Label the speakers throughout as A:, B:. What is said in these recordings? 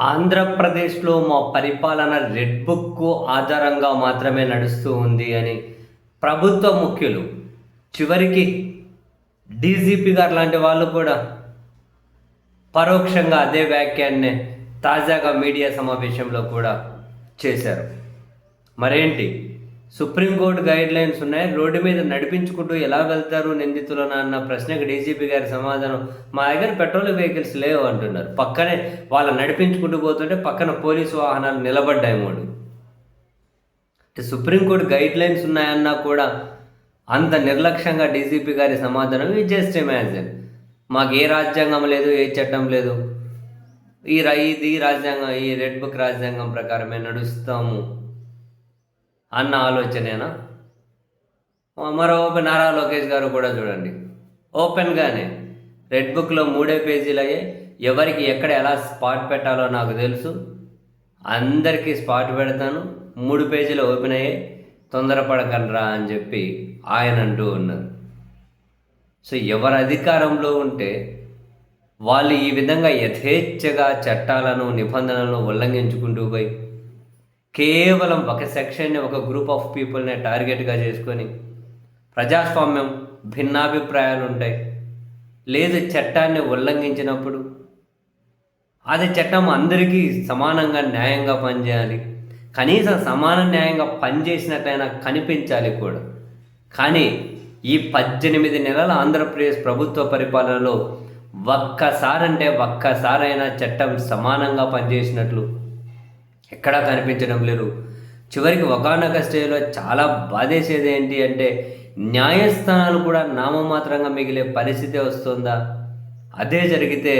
A: ఆంధ్రప్రదేశ్లో మా పరిపాలన రెడ్ బుక్ ఆధారంగా మాత్రమే నడుస్తూ ఉంది అని ప్రభుత్వ ముఖ్యులు చివరికి డీజీపీ గారు లాంటి వాళ్ళు కూడా పరోక్షంగా అదే వ్యాఖ్యాన్నే తాజాగా మీడియా సమావేశంలో కూడా చేశారు. మరేంటి? సుప్రీంకోర్టు గైడ్ లైన్స్ ఉన్నాయి. రోడ్డు మీద నడిపించుకుంటూ ఎలా వెళ్తారు నిందితులను అన్న ప్రశ్నకు డీజీపీ గారి సమాధానం మా దగ్గర పెట్రోల్ వెహికల్స్ లేవు అంటున్నారు. పక్కనే వాళ్ళు నడిపించుకుంటూ పోతుంటే పక్కన పోలీసు వాహనాలు నిలబడ్డాయి మూడు. సుప్రీంకోర్టు గైడ్ లైన్స్ ఉన్నాయన్నా కూడా అంత నిర్లక్ష్యంగా డీజీపీ గారి సమాధానం ఇది జస్ట్ ఇమాజిన్. మాకు ఏ రాజ్యాంగం లేదు ఏ చట్టం లేదు. ఈ ఇది ఈ రాజ్యాంగం ఈ రెడ్ బుక్ రాజ్యాంగం ప్రకారమే నడుస్తాము. అన్న ఆలోచనేనా? మరో నారా లోకేష్ గారు కూడా చూడండి. ఓపెన్గానే రెడ్ బుక్లో మూడే పేజీలు అయ్యాయి ఎవరికి ఎక్కడ ఎలా స్పాట్ పెట్టాలో నాకు తెలుసు. అందరికీ స్పాట్ పెడతాను మూడు పేజీలు ఓపెన్ అయ్యాయి తొందరపడకండ్రా అని చెప్పి ఆయన అంటూ ఉన్నారు. సో ఎవరు అధికారంలో ఉంటే వాళ్ళు ఈ విధంగా యథేచ్ఛగా చట్టాలను నిబంధనలను ఉల్లంఘించుకుంటూ పోయి కేవలం ఒక సెక్షన్ని ఒక గ్రూప్ ఆఫ్ పీపుల్ని టార్గెట్గా చేసుకొని ప్రజాస్వామ్యం భిన్నాభిప్రాయాలు ఉంటాయి. లేదు చట్టాన్ని ఉల్లంఘించినప్పుడు అది చట్టం అందరికీ సమానంగా న్యాయంగా పనిచేయాలి. కనీసం సమాన న్యాయంగా పనిచేసినట్లయినా కనిపించాలి కూడా. కానీ ఈ పద్దెనిమిది నెలల ఆంధ్రప్రదేశ్ ప్రభుత్వ పరిపాలనలో ఒక్కసారంటే ఒక్కసారైనా చట్టం సమానంగా పనిచేసినట్లు ఎక్కడా కనిపించడం లేదు. చివరికి ఒకనొక స్టేజ్లో చాలా బాధేసేది ఏంటి అంటే న్యాయస్థానాలు కూడా నామమాత్రంగా మిగిలే పరిస్థితి వస్తుందా? అదే జరిగితే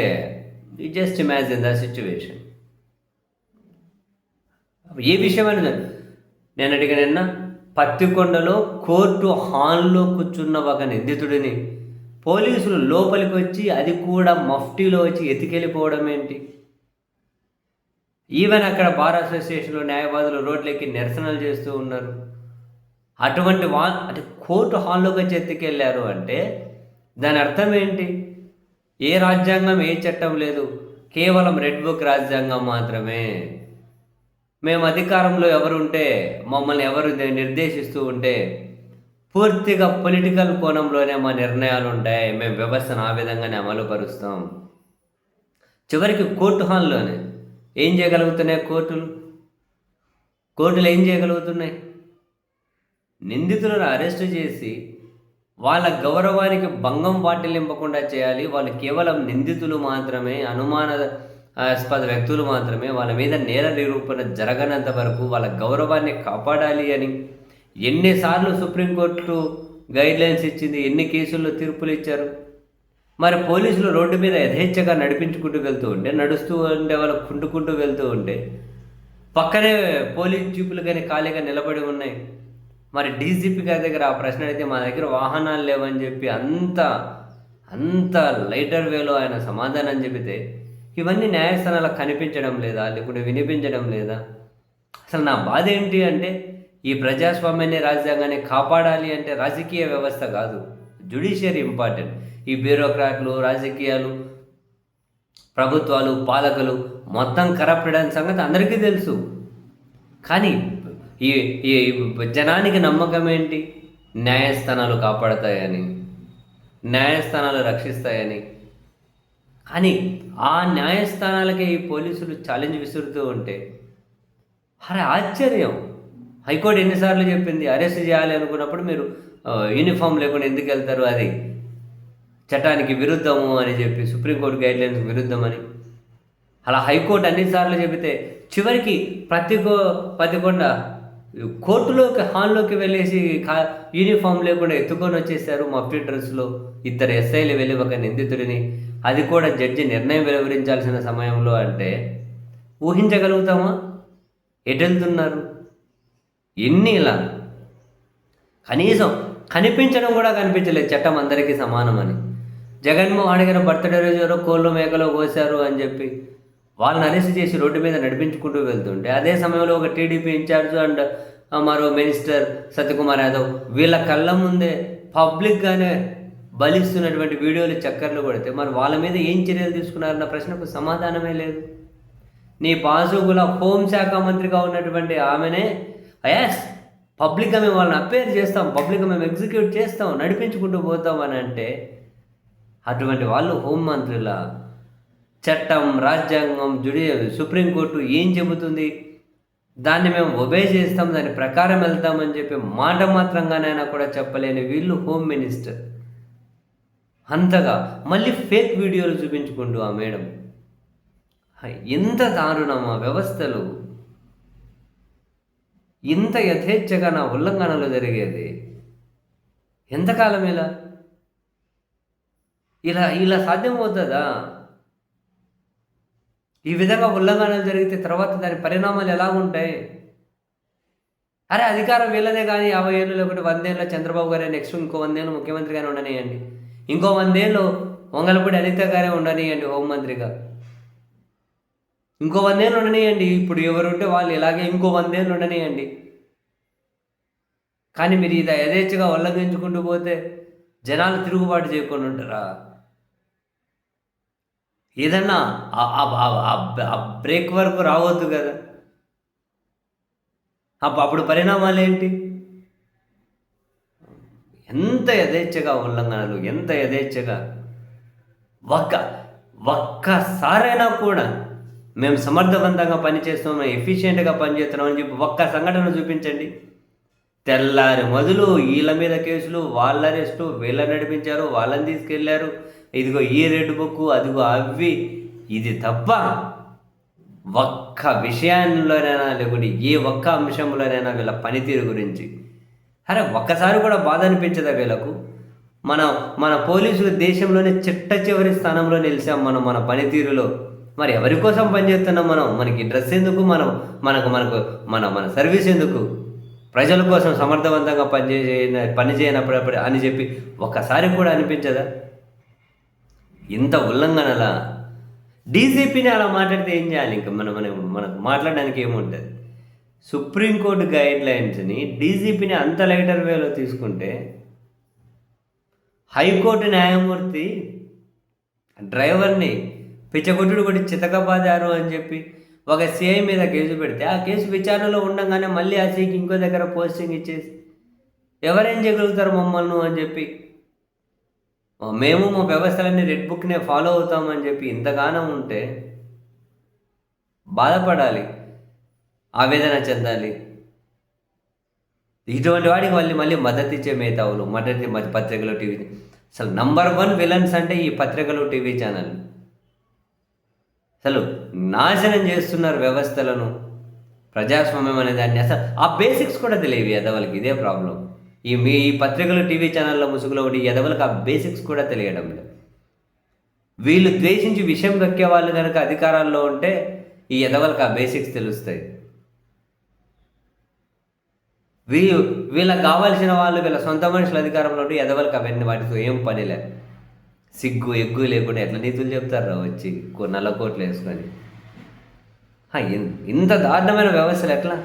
A: జస్ట్ ఇమాజిన్ ద సిచ్యువేషన్ ఏ విషయమైనా నేను అడిగిన నిన్న పత్తికొండలో కోర్టు హాల్లో కూర్చున్న ఒక నిందితుడిని పోలీసులు లోపలికి వచ్చి అది కూడా మఫ్టీలో వచ్చి ఎతికెళ్ళిపోవడం ఏంటి ఈవెన్ అక్కడ బార్ అసోసియేషన్లో న్యాయవాదులు రోడ్లెక్కి నిరసనలు చేస్తూ ఉన్నారు. అటువంటి వా అంటే కోర్టు హాల్లోకి చెత్తికెళ్ళారు అంటే దాని అర్థం ఏంటి? ఏ రాజ్యాంగం ఏ చట్టం లేదు. కేవలం రెడ్ బుక్ రాజ్యాంగం మాత్రమే. మేము అధికారంలో ఎవరుంటే మమ్మల్ని ఎవరు నిర్దేశిస్తూ ఉంటే పూర్తిగా పొలిటికల్ కోణంలోనే మా నిర్ణయాలు ఉంటాయి. మేము వ్యవస్థను ఆ విధంగానే అమలుపరుస్తాం. చివరికి కోర్టు హాల్లోనే. ఏం చేయగలుగుతున్నాయి కోర్టులు? కోర్టులు ఏం చేయగలుగుతున్నాయి? నిందితులను అరెస్టు చేసి వాళ్ళ గౌరవానికి భంగం వాటిల్లింపకుండా చేయాలి. వాళ్ళు కేవలం నిందితులు మాత్రమే అనుమానాస్పద వ్యక్తులు మాత్రమే వాళ్ళ మీద నేర నిరూపణ జరగనంత వరకు వాళ్ళ గౌరవాన్ని కాపాడాలి అని ఎన్నిసార్లు సుప్రీంకోర్టు గైడ్లైన్స్ ఇచ్చింది ఎన్ని కేసుల్లో తీర్పులు ఇచ్చారు? మరి పోలీసులు రోడ్డు మీద యథేచ్ఛగా నడిపించుకుంటూ వెళ్తూ ఉంటే నడుస్తూ ఉండే వాళ్ళు కుంటుకుంటూ వెళ్తూ ఉంటే పక్కనే పోలీస్ జీపులు కానీ ఖాళీగా నిలబడి ఉన్నాయి. మరి డీజీపీ గారి దగ్గర ఆ ప్రశ్న అయితే మా దగ్గర వాహనాలు లేవని చెప్పి అంత అంత లైటర్ వేలో ఆయన సమాధానం చెబితే ఇవన్నీ న్యాయస్థానాలకు కనిపించడం లేదా లేకుంటే వినిపించడం లేదా? అసలు నా బాధ ఏంటి అంటే ఈ ప్రజాస్వామ్యాన్ని రాజ్యాంగాన్ని కాపాడాలి అంటే రాజకీయ వ్యవస్థ కాదు. Judiciary important. ఈ బ్యూరోక్రాట్లు రాజకీయాలు ప్రభుత్వాలు పాలకులు మొత్తం కరప్టెడ్ అనే సంగతి అందరికీ తెలుసు. కానీ ఈ ఈ జనానికి నమ్మకం ఏంటి? న్యాయస్థానాలు కాపాడతాయని న్యాయస్థానాలు రక్షిస్తాయని. కానీ ఆ న్యాయస్థానాలకే ఈ పోలీసులు ఛాలెంజ్ విసురుతూ ఉంటే అరే ఆశ్చర్యం. హైకోర్టు ఎన్నిసార్లు చెప్పింది అరెస్ట్ చేయాలి అనుకున్నప్పుడు మీరు యూనిఫామ్ లేకుండా ఎందుకు వెళ్తారు అది? చట్టానికి విరుద్ధము అని చెప్పి సుప్రీంకోర్టు గైడ్లైన్స్ విరుద్ధమని. అలా హైకోర్టు అన్నిసార్లు చెబితే చివరికి ప్రతి పతికొండ కోర్టులోకి హాల్లోకి వెళ్ళేసి కా యూనిఫామ్ లేకుండా ఎత్తుకొని వచ్చేసారు మఫ్టీ డ్రెస్లో ఇద్దరు ఎస్ఐలు వెళ్ళి ఒక నిందితుడిని. అది కూడా జడ్జి నిర్ణయం వెలువరించాల్సిన సమయంలో అంటే ఊహించగలుగుతామా? ఎటెళ్తున్నారు? వెళ్తున్నారు ఎన్ని ఇలా? కనీసం కనిపించడం కూడా కనిపించలేదు. చట్టం అందరికీ సమానమని. జగన్మోహన్ గారి బర్త్డే రోజు ఎవరో కోళ్ళు మేకలో కోసారు అని చెప్పి వాళ్ళని అరెస్ట్ చేసి రోడ్డు మీద నడిపించుకుంటూ వెళ్తుంటే అదే సమయంలో ఒక టీడీపీ ఇన్ఛార్జ్ అండ్ మరో మినిస్టర్ సత్యకుమార్ యాదవ్ వీళ్ళ కళ్ళ ముందే పబ్లిక్గానే బలిస్తున్నటువంటి వీడియోలు చక్కర్లు కొడితే మరి వాళ్ళ మీద ఏం చర్యలు తీసుకున్నారన్న ప్రశ్నకు సమాధానమే లేదు. నీ పాసుగుల హోంశాఖ మంత్రిగా ఉన్నటువంటి ఆమెనే అయాస్ పబ్లిక్గా మేము వాళ్ళని అపేర్ చేస్తాం పబ్లిక్గా మేము ఎగ్జిక్యూట్ చేస్తాం నడిపించుకుంటూ పోతాం అని అంటే అటువంటి వాళ్ళు హోంమంత్రుల చట్టం రాజ్యాంగం జుడి సుప్రీంకోర్టు ఏం చెబుతుంది? దాన్ని మేము ఒబే చేస్తాం దాని ప్రకారం వెళ్తామని చెప్పి మాట మాత్రంగానైనా కూడా చెప్పలేని వీళ్ళు హోమ్ మినిస్టర్. అంతగా మళ్ళీ ఫేక్ వీడియోలు చూపించుకుంటూ ఆ మేడం. ఎంత దారుణమా వ్యవస్థలు. ఇంత యథేచ్ఛగా నా ఉల్లంఘనలు జరిగేది. ఎంతకాలం ఇలా? ఇలా ఇలా సాధ్యం అవుతుందా ఈ విధంగా ఉల్లంఘనలు జరిగితే తర్వాత దాని పరిణామాలు ఎలా ఉంటాయి? అరే అధికారం వీళ్ళదే కానీ యాభై ఏళ్ళు లేకుంటే వందేళ్ళు చంద్రబాబు గారే నెక్స్ట్ ఇంకో వందేళ్ళు ముఖ్యమంత్రిగానే ఉండనియండి. ఇంకో వందేళ్ళు వంగలపూడి అనిత గారే ఉండనియండి హోంమంత్రిగా. ఇంకో వందేళ్ళు ఉండనియండి. ఇప్పుడు ఎవరుంటే వాళ్ళు ఇలాగే ఇంకో వందేళ్ళు ఉండనియండి. కానీ మీరు ఇది యథేచ్ఛగా ఉల్లంఘించుకుంటూ పోతే జనాలు తిరుగుబాటు చేయకుండా ఉంటారా? ఏదన్నా ఆ- బ్రేక్ వరకు రావద్దు కదా. అప్పు- అప్పుడు పరిణామాలు ఏంటి? ఎంత యథేచ్ఛగా ఉల్లంఘనలు ఎంత యథేచ్ఛగా ఒక్క ఒక్కసారైనా కూడా మేము సమర్థవంతంగా పనిచేస్తున్నాం ఎఫిషియెంట్గా పనిచేస్తున్నాం అని చెప్పి ఒక్క సంఘటన చూపించండి. తెల్లారి మొదలు వీళ్ళ మీద కేసులు వాళ్ళ అరెస్టు వీళ్ళని నడిపించారు వాళ్ళని తీసుకెళ్ళారు ఇదిగో ఈ రెడ్ బుక్ అదిగో అవి ఇది తప్ప ఒక్క విషయంలోనైనా లేకుంటే ఏ ఒక్క అంశంలోనైనా వీళ్ళ పనితీరు గురించి. అరే ఒక్కసారి కూడా బాధ అనిపించదా వీళ్ళకు? మన మన పోలీసులు దేశంలోనే చిట్ట చివరి స్థానంలో నిలిచాం మనం మన పనితీరులో. మరి ఎవరి కోసం పనిచేస్తున్నాం మనం? మనకి డ్రెస్ ఎందుకు? మనం మనకు మనకు మన మన సర్వీస్ ఎందుకు? ప్రజల కోసం సమర్థవంతంగా పనిచేయ పని అని చెప్పి ఒక్కసారి కూడా అనిపించదా? ఇంత ఉల్లంఘనలా? డీజీపీని అలా మాట్లాడితే ఏం చేయాలి? ఇంకా మనం మన మనకు మాట్లాడడానికి ఏముంటుంది? సుప్రీంకోర్టు గైడ్ లైన్స్ని డీజీపీని అంత లైటర్ వేలో తీసుకుంటే హైకోర్టు న్యాయమూర్తి డ్రైవర్ని పిచ్చగొట్టుడు కొట్టి చితకబాదారు అని చెప్పి ఒక సిఐ మీద కేసు పెడితే ఆ కేసు విచారణలో ఉండగానే మళ్ళీ ఆ సీకి ఇంకో దగ్గర పోస్టింగ్ ఇచ్చేసి ఎవరేం చేయగలుగుతారు మమ్మల్ని అని చెప్పి మేము మా వ్యవస్థలన్నీ రెడ్ బుక్నే ఫాలో అవుతామని చెప్పి ఇంతగానం ఉంటే బాధపడాలి ఆవేదన చెందాలి. ఇటువంటి వాడికి మళ్ళీ మళ్ళీ మద్దతు ఇచ్చే మేధావులు మద్దతు పత్రికలు టీవీ అసలు నంబర్ వన్ విలన్స్ అంటే ఈ పత్రికలు టీవీ ఛానల్ అసలు నాశనం చేస్తున్నారు వ్యవస్థలను ప్రజాస్వామ్యం అనే దాన్ని. అసలు ఆ బేసిక్స్ కూడా తెలియవు ఎదవలకి ఇదే ప్రాబ్లం ఈ మీ ఈ పత్రికలు టీవీ ఛానళ్ళ ముసుగులో ఉండి ఎదవలకు ఆ బేసిక్స్ కూడా తెలియడం లేదు. వీళ్ళు ద్వేషించి విషయం కక్కే వాళ్ళు కనుక అధికారాల్లో ఉంటే ఈ ఎదవలకు ఆ బేసిక్స్ తెలుస్తాయి. వీ వీళ్ళకి కావాల్సిన వాళ్ళు వీళ్ళ సొంత మనుషుల అధికారంలో ఉంటే ఎదవలకు అవన్నీ వాటితో ఏం పనిలే సిగ్గు ఎగ్గు లేకుండా ఎట్లా నీతులు చెప్తారా వచ్చి కో- నల్ల కోట్లు వేసుకొని. ఇంత దారుణమైన వ్యవస్థలు ఎట్లా?